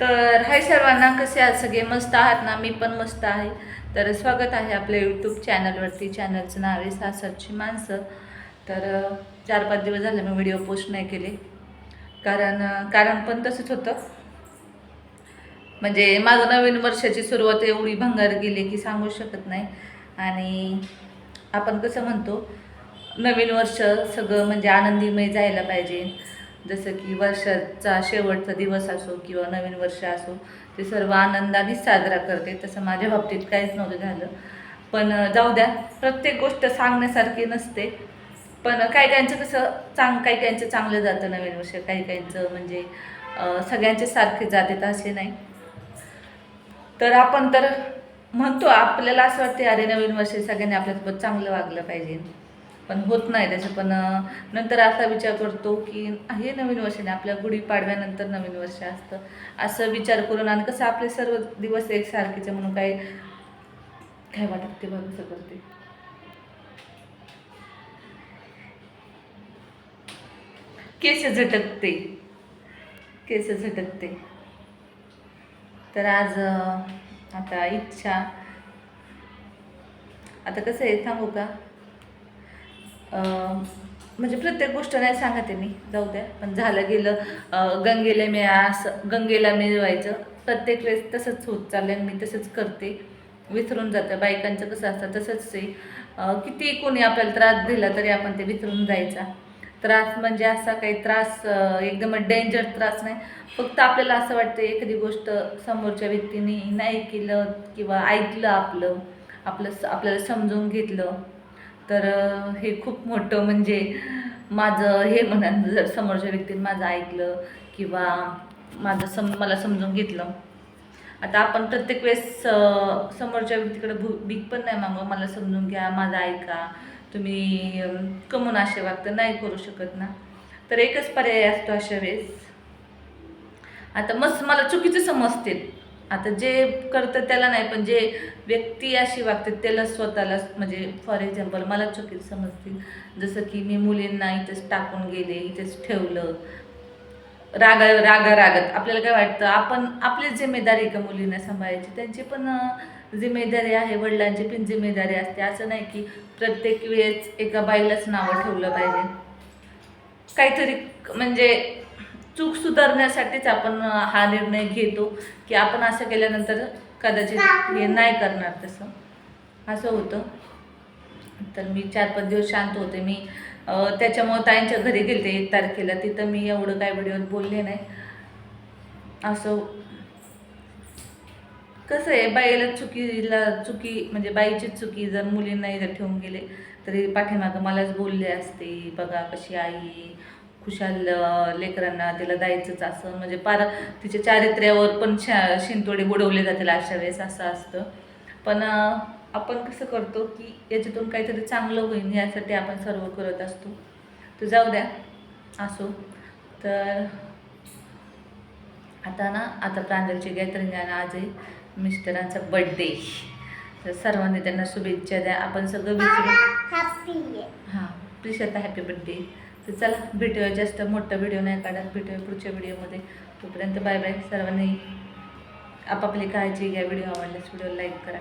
तर हाय सर्वांना कसे आहात? सगळे मस्त आहात ना? मी पण मस्त आहे. तर स्वागत आहे आपल्या यूट्यूब चॅनलवरती चॅनलचं नाव आहे सासरची माणसं. तर चार पाच दिवस झाले मी व्हिडिओ पोस्ट नाही केले. कारण कारण पण तसंच होतं. म्हणजे माझं नवीन वर्षाची सुरुवात एवढी भंगार गेली की सांगू शकत नाही. आणि आपण कसं म्हणतो नवीन वर्ष सगळं म्हणजे आनंदीमय जायला पाहिजे. जसं की वर्षाचा शेवटचा दिवस असो किंवा नवीन वर्ष असो ते सर्व आनंदाने साजरा करते. तसं माझ्या बाबतीत काहीच नव्हतं झालं. पण जाऊ द्या. प्रत्येक गोष्ट सांगण्यासारखी नसते. पण काही काहींचं कसं चांग काही काहींचं चांगलं जातं नवीन वर्ष काही काहींचं म्हणजे सगळ्यांचे सारखे जाते तर असे नाही. तर आपण तर म्हणतो आपल्याला असं वाटते अरे नवीन वर्ष सगळ्यांनी आपल्यासोबत चांगलं वागलं पाहिजे. पण होत नाही त्याचं. पण नंतर असा विचार करतो की हे नवीन वर्षाने आपल्या गुढीपाडव्यानंतर नवीन वर्ष असतं. असं विचार करून आणि कसं आपले सर्व दिवस एकसारखेचे म्हणून काही काय वाटत ते बघ कसं करते केस झटकते. केस झटकते. तर आज आता इच्छा. आता कसं आहे सांगू का? म्हणजे प्रत्येक गोष्ट नाही सांगते मी जाऊ द्या. पण झालं गेलं गंगेला मी असं गंगेला मिळवायचं. प्रत्येक वेळेस तसंच होत चाललं आणि मी तसंच करते. विसरून जातं. बायकांचं कसं असतं तसंच आहे. किती कोणी आपल्याला त्रास दिला तरी आपण ते विसरून जायचा. त्रास म्हणजे असा काही त्रास एकदम डेंजर त्रास नाही. फक्त आपल्याला असं वाटतं एखादी गोष्ट समोरच्या व्यक्तीने नाही केलं किंवा ऐकलं आपलं आपलं स- आपल्याला समजून घेतलं. तर हे खूप मोठं म्हणजे माझं हे म्हणा जर समोरच्या व्यक्तीने माझं ऐकलं किंवा माझं सम मला समजून घेतलं. आता आपण प्रत्येक वेळेस समोरच्या व्यक्तीकडे भू भीक पण नाही मागू मला समजून घ्या माझं ऐका. तुम्ही कमून असे वागतं नाही करू शकत ना? तर एकच पर्याय असतो अशा वेळेस. आता मस्त मला चुकीचं समजतील. आता जे करतं त्याला नाही पण जे व्यक्ती अशी वागते त्याला स्वतःला म्हणजे फॉर एक्झाम्पल मला चुकीचं समजतील. जसं की मी मुलींना इथेच टाकून गेले इथेच ठेवलं. रागा रागा रागत आपल्याला काय वाटतं आपण आपली जिम्मेदारी का मुलींना सांभाळायची? त्यांची पण जिम्मेदारी आहे वडिलांची पण जिम्मेदारी असते. असं नाही की प्रत्येक वेळेस एका बाईलाच नावं ठेवलं पाहिजे. काहीतरी म्हणजे चूक सुधारण्यासाठीच आपण हा निर्णय घेतो की आपण असं केल्यानंतर कदाचित हे नाही करणार तसं. असं होतं. तर मी चार पाच दिवस शांत होते. मी त्याच्यामुळं ताईंच्या घरी गेले एक तारखेला. तिथं मी एवढं काय व्हिडिओत बोलले नाही. असं कसं आहे बाईला चुकीला चुकी म्हणजे बाईची चुकी जर मुलींना इथं ठेवून गेले तरी पाठीमागं मलाच बोलले असते बघा कशी आई खुशाल लेकरांना तिला द्यायचंच असं. म्हणजे पार तिच्या चारित्र्यावर पण शा शिंतोडे बुडवले जातील अशा वेळेस असं असतं. पण आपण कसं करतो की याच्यातून काहीतरी चांगलं होईल यासाठी आपण सर्व करत असतो. तर जाऊ द्या असो. तर आता ना आता प्रांजलची गॅदरिंग आहे आणि आज आहे. मिस्टरांचा बड्डे तर सर्वांनी त्यांना शुभेच्छा द्या. आपण सगळं विसरू हां प्लीज आता हॅपी बड्डे तर चला भेटूया. जास्त मोठा व्हिडिओ नाही काढत. भेटूया पुढच्या व्हिडिओमध्ये तोपर्यंत बाय बाय सर्वांनी आपापली काळजी घ्या. व्हिडिओ आवडल्यास व्हिडिओ लाईक करा.